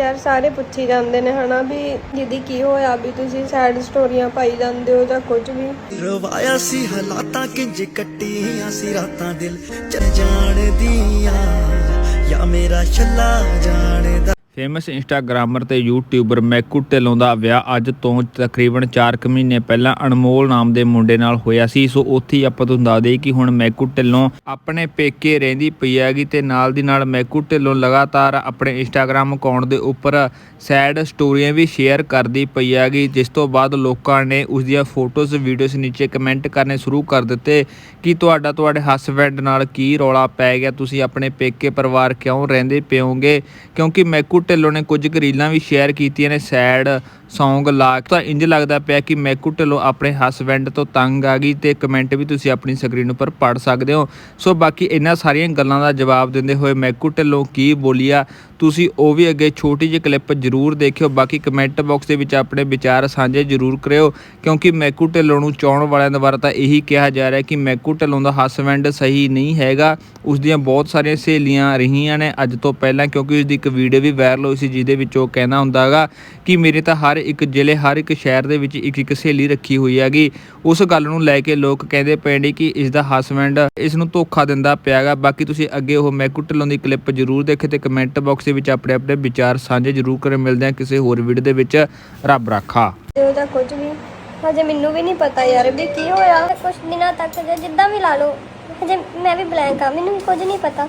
ਯਾਰ ਸਾਰੇ ਪੁੱਛੀ ਜਾਂਦੇ ਨੇ ਹਨਾ ਵੀ ਦੀਦੀ ਕੀ ਹੋਇਆ ਵੀ ਤੁਸੀਂ ਸੈਡ ਸਟੋਰੀਆਂ ਪਾਈ ਜਾਂਦੇ ਹੋ ਜਾਂ ਕੁਝ ਵੀ। ਰਵਾਇਆ ਸੀ ਹਾਲਾਤਾਂ ਕਿੰਜ ਕੱਟੀਆਂ ਸੀ ਰਾਤਾਂ ਦਿਲ ਚਲ ਜਾਣਦੀਆਂ ਯਾ ਮੇਰਾ ਛੱਲਾ ਜਾਣਦਾ। ਫੇਮਸ ਇੰਸਟਾਗ੍ਰਾਮਰ ਤੇ ਯੂਟਿਊਬਰ ਮੈਕੂ ਢਿੱਲੋਂ ਦਾ ਵਿਆਹ ਅੱਜ ਤੋਂ ਤਕਰੀਬਨ 4 ਕੁ ਮਹੀਨੇ ਪਹਿਲਾਂ ਅਨਮੋਲ ਨਾਮ ਦੇ ਮੁੰਡੇ ਨਾਲ ਹੋਇਆ ਸੀ। ਸੋ ਉੱਥੇ ਹੀ ਆਪਾਂ ਤੁਹਾਨੂੰ ਦੱਸ ਦਈਏ ਕਿ ਹੁਣ ਮੈਕੂ ਢਿੱਲੋਂ ਆਪਣੇ ਪੇਕੇ ਰਹਿੰਦੀ ਪਈ ਹੈਗੀ ਤੇ ਨਾਲ ਦੀ ਨਾਲ ਮੈਕੂ ਢਿੱਲੋਂ ਲਗਾਤਾਰ ਆਪਣੇ ਇੰਸਟਾਗ੍ਰਾਮ ਅਕਾਊਂਟ ਦੇ ਉੱਪਰ ਸੈਡ ਸਟੋਰੀਆਂ ਵੀ ਸ਼ੇਅਰ ਕਰਦੀ ਪਈ ਹੈਗੀ। ਜਿਸ ਤੋਂ ਬਾਅਦ ਲੋਕਾਂ ਨੇ ਉਸ ਦੀਆਂ ਫੋਟੋਜ਼ ਵੀਡੀਓਜ਼ ਨੀਚੇ ਕਮੈਂਟ ਕਰਨੇ ਸ਼ੁਰੂ ਕਰ ਦਿੱਤੇ ਕਿ ਤੁਹਾਡਾ, ਤੁਹਾਡੇ ਹਸਬੈਂਡ ਨਾਲ ਕੀ ਰੌਲਾ ਪੈ ਗਿਆ? ਤੁਸੀਂ ਆਪਣੇ ਪੇਕੇ ਪਰਿਵਾਰ ਕਿਉਂ ਰਹਿੰਦੇ ਪਿਓਗੇ ਕਿਉਂਕਿ ਮੈਕੂ ਢਿੱਲੋਂ ਨੇ ਕੁਝ ਕੁ ਰੀਲਾਂ ਵੀ ਸ਼ੇਅਰ ਕੀਤੀਆਂ ਨੇ ਸੈਡ ਸੌਂਗ ਲਾ ਕੇ। ਤਾਂ ਇੰਜ ਲੱਗਦਾ ਪਿਆ ਕਿ ਮੈਕੂ ਢਿੱਲੋਂ ਆਪਣੇ ਹਸਬੈਂਡ ਤੋਂ ਤੰਗ ਆ ਗਈ ਤੇ ਕਮੈਂਟ ਵੀ ਤੁਸੀਂ ਆਪਣੀ ਸਕਰੀਨ ਉੱਪਰ ਪੜ ਸਕਦੇ ਹੋ। ਸੋ ਬਾਕੀ ਇਹਨਾਂ ਸਾਰੀਆਂ ਗੱਲਾਂ ਦਾ ਜਵਾਬ ਦਿੰਦੇ ਹੋਏ ਮੈਕੂ ਢਿੱਲੋਂ ਕੀ ਬੋਲੀਆ, ਤੁਸੀਂ ਉਹ ਵੀ ਅੱਗੇ ਛੋਟੀ ਜਿਹੀ ਕਲਿੱਪ ਜ਼ਰੂਰ ਦੇਖਿਓ। ਬਾਕੀ ਕਮੈਂਟ ਬਾਕਸ ਦੇ ਵਿੱਚ ਆਪਣੇ ਵਿਚਾਰ ਸਾਂਝੇ ਜ਼ਰੂਰ ਕਰਿਓ, ਕਿਉਂਕਿ ਮੈਕੂ ਢਿੱਲੋਂ ਨੂੰ ਚਾਹਣ ਵਾਲਿਆਂ ਦੁਆਰਾ ਤਾਂ ਇਹੀ ਕਿਹਾ ਜਾ ਰਿਹਾ ਕਿ ਮੈਕੂ ਢਿੱਲੋਂ ਦਾ ਹਸਬੈਂਡ ਸਹੀ ਨਹੀਂ ਹੈਗਾ। ਉਸ ਦੀਆਂ ਬਹੁਤ ਸਾਰੀਆਂ ਸਹੇਲੀਆਂ ਰਹੀਆਂ ਨੇ ਅੱਜ ਤੋਂ ਪਹਿਲਾਂ, ਕਿਉਂਕਿ ਉਸ ਦੀ ਇੱਕ ਵੀਡੀਓ ਵੀ ਵਾਇਰਲ ਹੋਈ ਸੀ ਜਿਹਦੇ ਵਿੱਚ ਉਹ ਕਹਿੰਦਾ ਹੁੰਦਾਗਾ ਕਿ ਮੇਰੇ ਤਾਂ ਹਰ ਇੱਕ ਜ਼ਿਲ੍ਹੇ, ਹਰ ਇੱਕ ਸ਼ਹਿਰ ਦੇ ਵਿੱਚ ਇੱਕ ਇੱਕ ਸਹੇਲੀ ਰੱਖੀ ਹੋਈ ਹੈਗੀ। ਉਸ ਗੱਲ ਨੂੰ ਲੈ ਕੇ ਲੋਕ ਕਹਿੰਦੇ ਪਏ ਕਿ ਇਸ ਦਾ ਹਸਬੈਂਡ ਇਸ ਨੂੰ ਧੋਖਾ ਦਿੰਦਾ ਪਿਆਗਾ। ਬਾਕੀ ਤੁਸੀਂ ਅੱਗੇ ਉਹ ਮੈਕੂ ਢਿੱਲੋਂ ਦੀ ਕਲਿੱਪ ਜ਼ਰੂਰ ਦੇਖੇ ਤੇ ਕਮੈਂਟ ਬਾਕਸ ਦੇ ਵਿੱਚ ਆਪਣੇ ਆਪਣੇ ਵਿਚਾਰ ਸਾਂਝੇ ਜ਼ਰੂਰ ਕਰੇ। ਮਿਲਦੇ ਆ ਕਿਸੇ ਹੋਰ ਵੀਡੀਓ ਦੇ ਵਿੱਚ। ਰੱਬ ਰਾਖਾ। ਤੇ ਕੁਝ ਵੀ ਹਜੇ ਮੈਨੂੰ ਵੀ ਨਹੀਂ ਪਤਾ ਯਾਰ ਵੀ ਕੀ ਹੋਇਆ। ਕੁਝ ਦਿਨਾਂ ਤੱਕ ਜਿੱਦਾਂ ਵੀ ਲਾ ਲਓ, ਹਜੇ ਮੈਂ ਵੀ ਬਲੈਂਕ ਆ, ਮੈਨੂੰ ਕੁਝ ਨਹੀਂ ਪਤਾ।